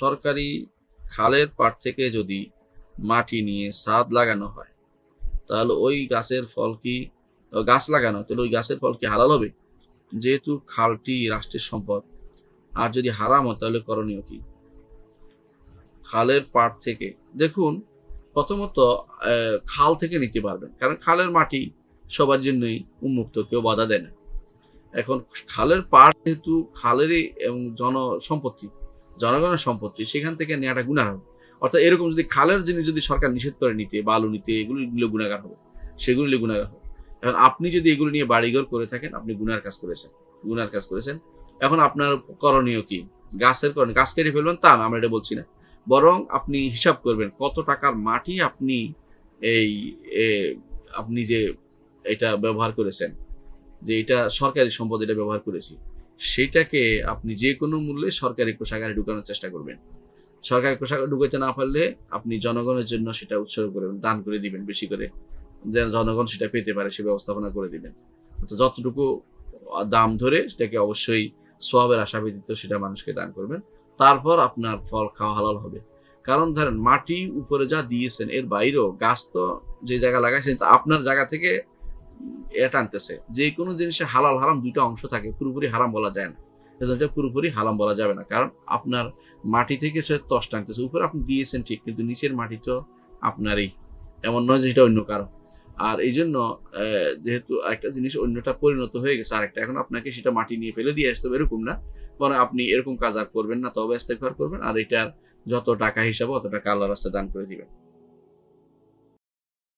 সরকারি খালের পাট থেকে যদি মাটি নিয়ে সাদ লাগানো হয়, তাহলে ওই গাছের ফল কি গাছ লাগানো, তাহলে ওই গাছের ফল কি হালাল হবে? যেহেতু খালটি রাষ্ট্রের সম্পদ, আর যদি হারাম হয় তাহলে করণীয় কি? খালের পাট থেকে, দেখুন, প্রথমত খাল থেকে নিতে পারবেন, কারণ খালের মাটি সবার জন্যই উন্মুক্ত, কেউ বাধা দেয় না। এখন খালের পাট যেহেতু খালেরই এবং জনসম্পত্তি জনগণের সম্পত্তি, সেখান থেকে নেওয়াটা গুণার হবে অর্থাৎ এরকম যদি খালের জিনিস যদি সরকার নিষেধ করে নিতে বালু নিতে, এগুলো গুণাগার হবে। সেগুলো গুণাগার হবে। এখন আপনি যদি এগুলো নিয়ে বাড়িঘর করে থাকেন, আপনি গুনার কাজ করেছেন, গুনার কাজ করেছেন। এখন আপনার করণীয় কি? গাছের করণীয় গাছ কেটে ফেলবেন? তা না, আমরা এটা বলছি না। বরং আপনি হিসাব করবেন কত টাকার মাটি আপনি এই আপনি যে এটা ব্যবহার করেছেন, যে এটা সরকারি সম্পদ, এটা ব্যবহার করেছি। সেটাকে আপনি যে কোনো মূল্যে সরকারি কোষাগারে ঢুকানোর চেষ্টা করবেন। সরকারি কোষাগারে ঢুকাইতে না পারলে আপনি জনগণের জন্য সেটা উৎসর্গ করবেন দান করে দিবেন বেশি করে। যেন জনগণ সেটা পেতে পারে, সে ব্যবস্থাপনা করে দিবেন। যতটুকু দাম ধরে সেটাকে অবশ্যই সোয়াবের আশা ব্যতীত সেটা মানুষকে দান করবেন। তারপর আপনার ফল খাওয়া হালাল হবে। কারণ ধরেন মাটি উপরে যা দিয়েছেন, এর বাইরেও গাছ তো যে জায়গা লাগাইছেন আপনার জায়গা থেকে এটা আনতেছে যে কোনো জিনিসে হালাল হারাম দুইটা অংশ থাকে, পুরোপুরি হারাম বলা যায় না। এটা পুরোপুরি হারাম বলা যাবে না। কারণ আপনার মাটি থেকে সে তস টানতেছে। উপরে আপনি দিয়েছেন ঠিক, কিন্তু নিচের মাটি তো আপনারই। এমন নয় যে সেটা অন্য কারও। আর এই জন্য যেহেতু একটা জিনিস অন্যটা পরিণত হয়ে গেছে, আরেকটা এখন আপনাকে সেটা মাটি নিয়ে ফেলে দিয়ে আসতে হবে, এরকম না। মানে আপনি এরকম কাজ আর করবেন না, তবে ইস্তেগফার করবেন, আর এটার যত টাকা হিসাবে অত টাকা আল্লাহ রাস্তায় দান করে দিবেন।